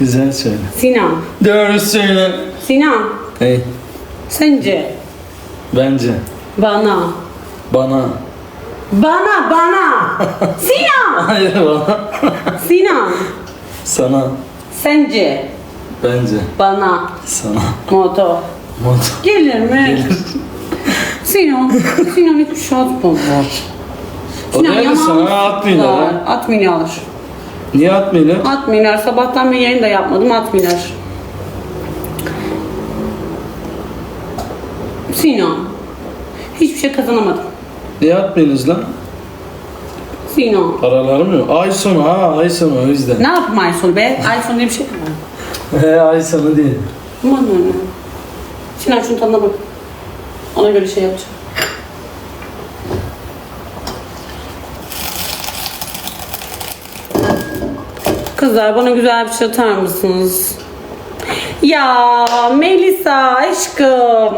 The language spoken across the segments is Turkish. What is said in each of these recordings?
Güzel söyle. Sinan. Doğru söyle. Sinan. Hey, Sence bence. bana. Bana. Bana bana. Sinan. Hayır bana. Sinan. Sana. Sence Bence. bana Sana. moto Moto. gelir mi? Sinan. Sinan hiçbir şey atmadı. O değil sana atmıyorlar. Atmıyorlar. Niye atmıyorlar? Atmıyorlar. Sabahtan beri yayın da yapmadım. Atmıyorlar. Sinan. Hiçbir şey kazanamadım. Niye atmıyorsunuz lan? Sinan. Paraları mı yok? Ay sonu ha ay sonu o yüzden. Ne yapayım ay sonu be? Ay sonu diye bir şey mi var? He ay sonu değil. Aman. Sinan şunun tadına bak. Ona göre şey yapacağım. Kızlar bana güzel bir şey atar mısınız? Ya Melisa aşkım.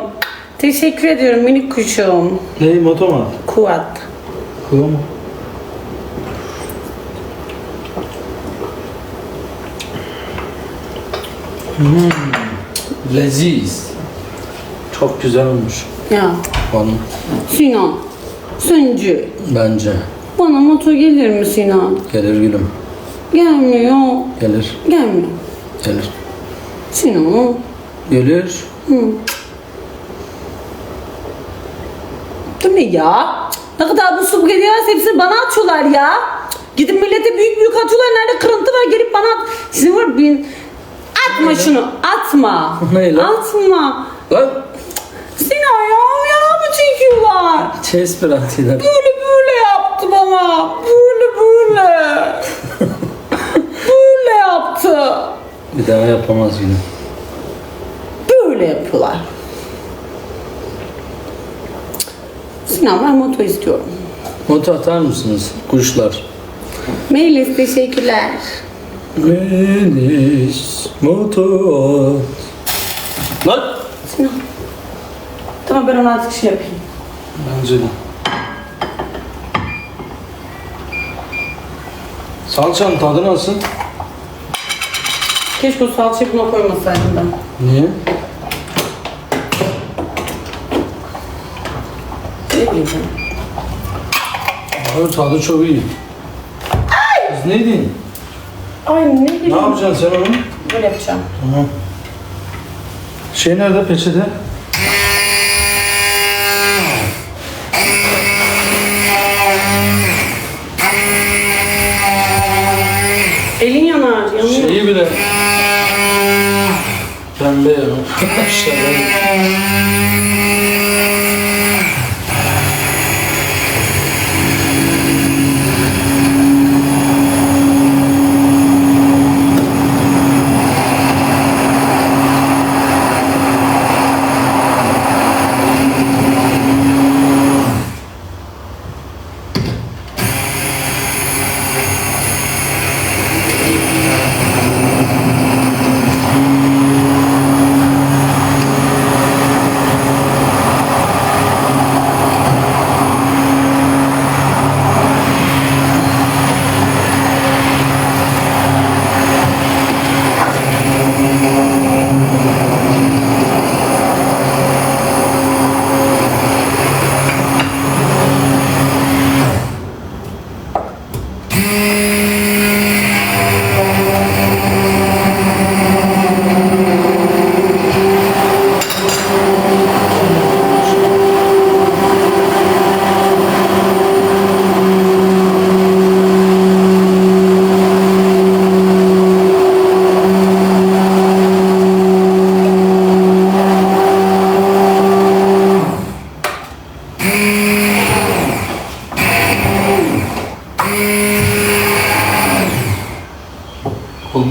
Teşekkür ediyorum minik kuşum. Ne moto mu? Kuat. Kula mı? Hmm. Leziz. Çok güzel olmuş. Ya Bana. Sinan. Sence Bence. bana motor gelir mi Sinan? Gelir gülüm. Gelmiyor. Gelir. Gelmiyor. Gelir. Sinan. Gelir. Bu ne ya? Ne kadar bu su geliyor hepsini bana atıyorlar ya. Gidin millete büyük büyük atıyorlar. Nerede kırıntı var gelip bana at. Sizin var bin... Atma şunu. Atma. Ne lan? Atma. Lan. Sinan ya ya mı çekiyorlar? Chess bıraktılar. Böyle böyle yaptı bana. Böyle böyle. Bir daha yapamaz gülüm. Böyle yapıyorlar. Sinan ben moto istiyorum. Moto atar mısınız? Kuşlar. Melis teşekkürler. Melis moto at. Lan. Sinan. Tamam ben onu artık şey yapayım. Bence de. Salçanın tadı nasıl? Keşke o salçayı buna koymasaydım ben. Niye? Ne diyeceğim? Abi tadı çok iyi. Kız ne diyorsun? Ay ne bileyim. Ne yapacaksın sen onu? Böyle yapacağım. Tamam. Şey nerede peçete? Elin yanar. Yanıyor. Şeyi bile. Também.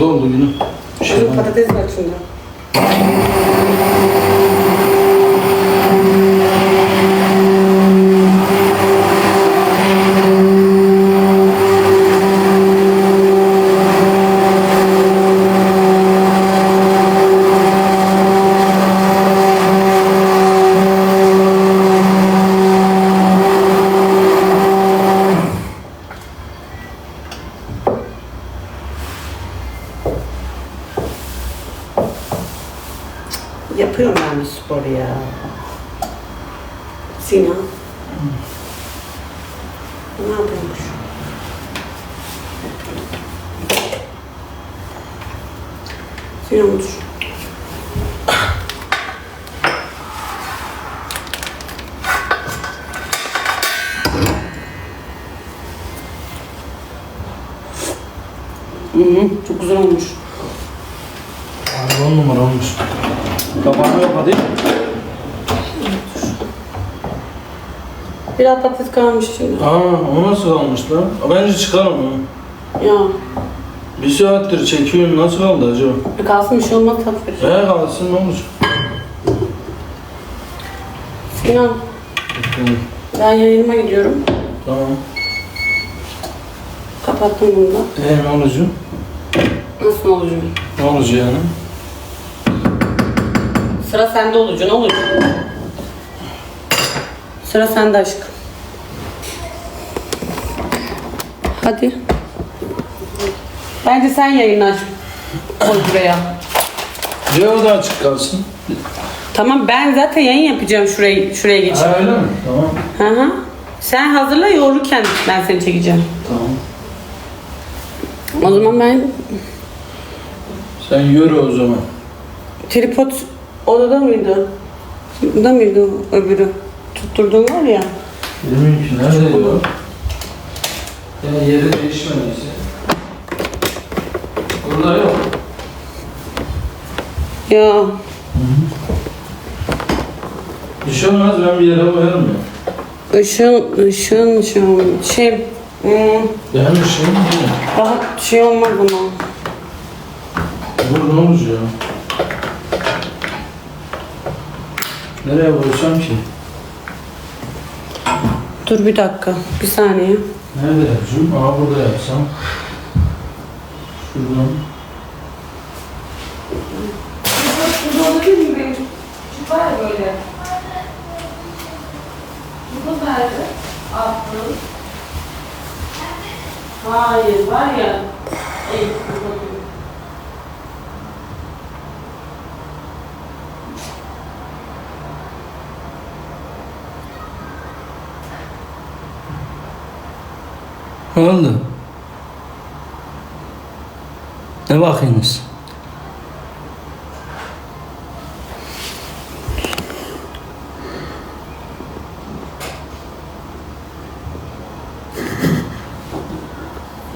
Oldu günüm. Şey patates var içinde. Sinan dur. Hı hı, çok güzel olmuş. Abi on numara olmuş. Kapağını kapatayım. Biraz patates kalmış şimdi. Aa o nasıl kalmış lan? Bence çıkarım onu. Ya, Bir saattir çekiyorum nasıl kaldı acaba? kalsın bir şey olmaz tat verir. He kalsın ne olacak? Sinan, ben yayınıma gidiyorum. Tamam. Kapattım bunu da. E ne olacak? Nasıl olacak? Ne olacak yani? Sıra sende olacak, ne olacak? Sıra sende aşkım. Hadi. Bence sen yayını aç. Koy buraya. Cevap da açık kalsın. Tamam ben zaten yayın yapacağım şuraya şuraya geçip. Ha öyle mi? Tamam. Hı hı. Sen hazırla yoğururken ben seni çekeceğim. Tamam. O zaman ben Sen yürü o zaman. tripod odada mıydı? Burada mıydı öbürü? Tutturduğun var ya. Bilmiyorum ki neredeydi o? Ya yeri değişmediyse. Burada yok. Ya Bir şey olmaz ben bir yere koyarım ya. ışın ışın ışın şey hmm, şeyim değil mi? rahat şey olmaz ama. Dur ne olacak ya? Nereye koysam ki? Dur bir dakika bir saniye. Nerede yapacağım? Aa burada yapsam. Şuradan. Burada olabilir mi benim? Şu var ya böyle. Burada nerede? Altın. Hayır var ya. Ey, burada değil. Ne oldu? Ne bakıyorsunuz?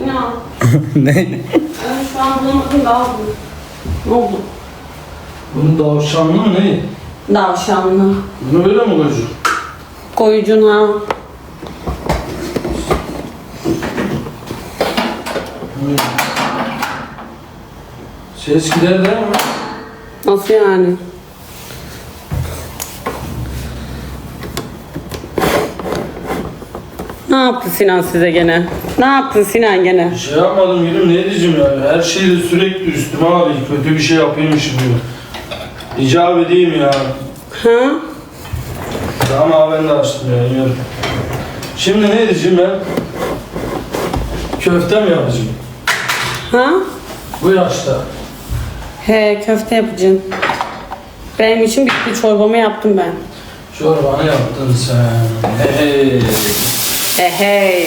İnan. ne? Ben şu an bulamadım daha bulamadım. Ne oldu? Bunun davşanlı mı ne? Davşanlı. Bunu böyle mi koyacağım? Koyucun Ses gider değil mi? Nasıl yani? Ne yaptı Sinan size gene? Ne yaptın Sinan gene? Bir şey yapmadım gülüm ne diyeceğim ya? Her şeyi de sürekli üstüme alıyor. Kötü bir şey yapıyormuş gibi. İcap edeyim ya. Ha? Tamam abi ben de açtım ya. Yiyorum. Şimdi ne diyeceğim ben? Köfte mi yapacağım? Ha? Bu yaşta. He köfte yapacaksın. Benim için bitti çorbamı yaptım ben. Çorbanı yaptın sen. Hey. He hey.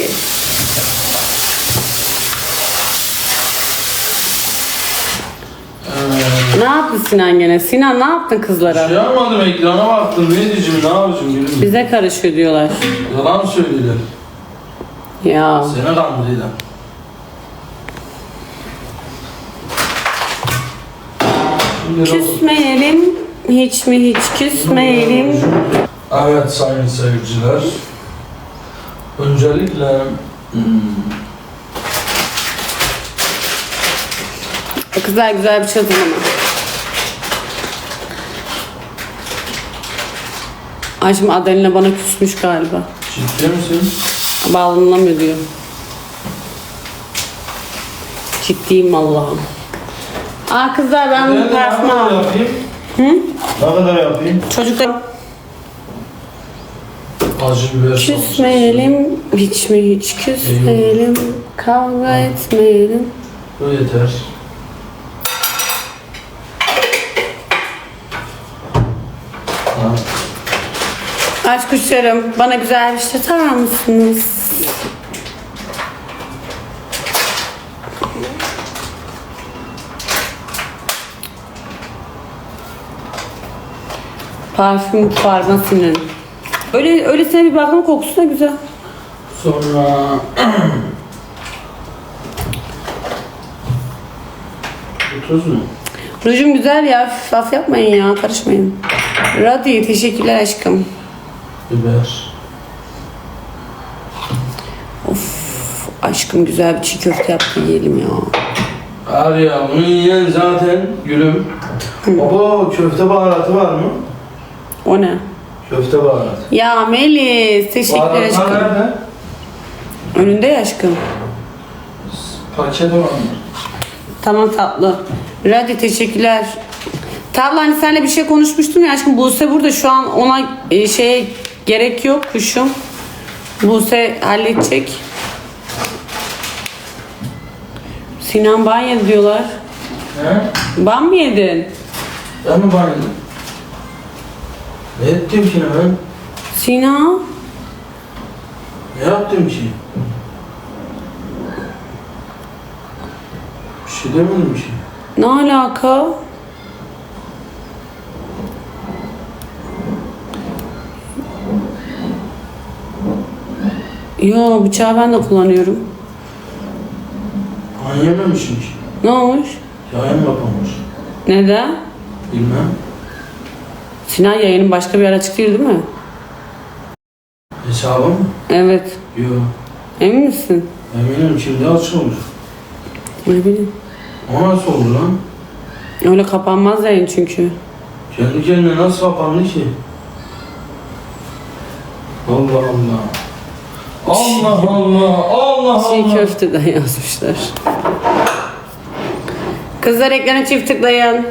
Ee, Ne yaptı Sinan gene? Sinan ne yaptın şey kızlara? yapmadım ekrana baktım ne diyeceğim ne yapacağım gülüm. Bize karışıyor diyorlar. Yalan söylediler. Ya. Seni kandırıyorlar. Küsmeyelim. Hiç mi hiç küsmeyelim. Evet sayın seyirciler. Öncelikle hmm, Kızlar güzel bir şey hazırlama. Ay şimdi Adelina bana küsmüş galiba. ciddi misin? Bağlanılamıyor diyor. Ciddiyim Allah'ım. Aa kızlar ben bunu Ne aldım. yapayım? Hı? Ne kadar yapayım? Çocuklar küsmeyelim, hiç mi hiç küsmeyelim, kavga etmeyelim. Bu yeter. Ha. Aç kuşlarım, bana güzel bir şey atar mısınız? Parfüm farmasının. Öyle öylesine bir baktım kokusu da güzel. Sonra... Bu tuz mu? Rujum güzel ya. Faf yapmayın ya. Karışmayın. Radi teşekkürler aşkım. Biber. Aşkım güzel bir çiğ köfte yaptı yiyelim ya. Var ya bunu yiyen zaten gülüm. Baba köfte baharatı var mı? O ne? Köfte baharatı. Ya Melis teşekkürler Baharatlar aşkım. nerede? Önünde ya aşkım. Paket olanlar. Tamam tatlı. Radi teşekkürler. Tatlı hani seninle bir şey konuşmuştum ya aşkım. Buse burada şu an ona e, şeye gerek yok kuşum. Buse halledecek. Sinan ban yedi diyorlar. He? Ban mı yedin? Ben mi bayıldım? Ne ettim ki ben? Sinan? Ne yaptım ki? Bir şey demedim ki. Ne alaka? Yo bıçağı ben de kullanıyorum. Yememişim ki. Ne olmuş? Yayın yapamamış. Neden? Bilmem. Sinan yayının başka bir ara çıktı değil mi? Hesabı mı? Evet. Yok. Emin misin? Eminim şimdi açık olur. Ne bileyim. O nasıl oldu lan? Öyle kapanmaz yayın çünkü. Kendi kendine nasıl kapandı ki? Allah Allah. Allah Allah. Allah Çiğ Allah. köfte de yazmışlar. Kızlar ekrana çift tıklayın.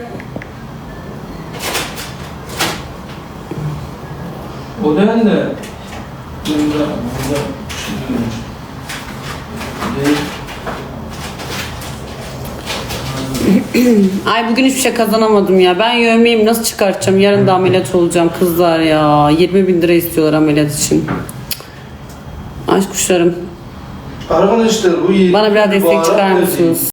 O de. Şey değilmiş. Değil. Ay bugün hiçbir şey kazanamadım ya. Ben yövmeyeyim nasıl çıkartacağım? Yarın da ameliyat olacağım kızlar ya. 20 bin lira istiyorlar ameliyat için. Aşk kuşlarım. Arkadaşlar bu Bana biraz destek çıkar mısınız?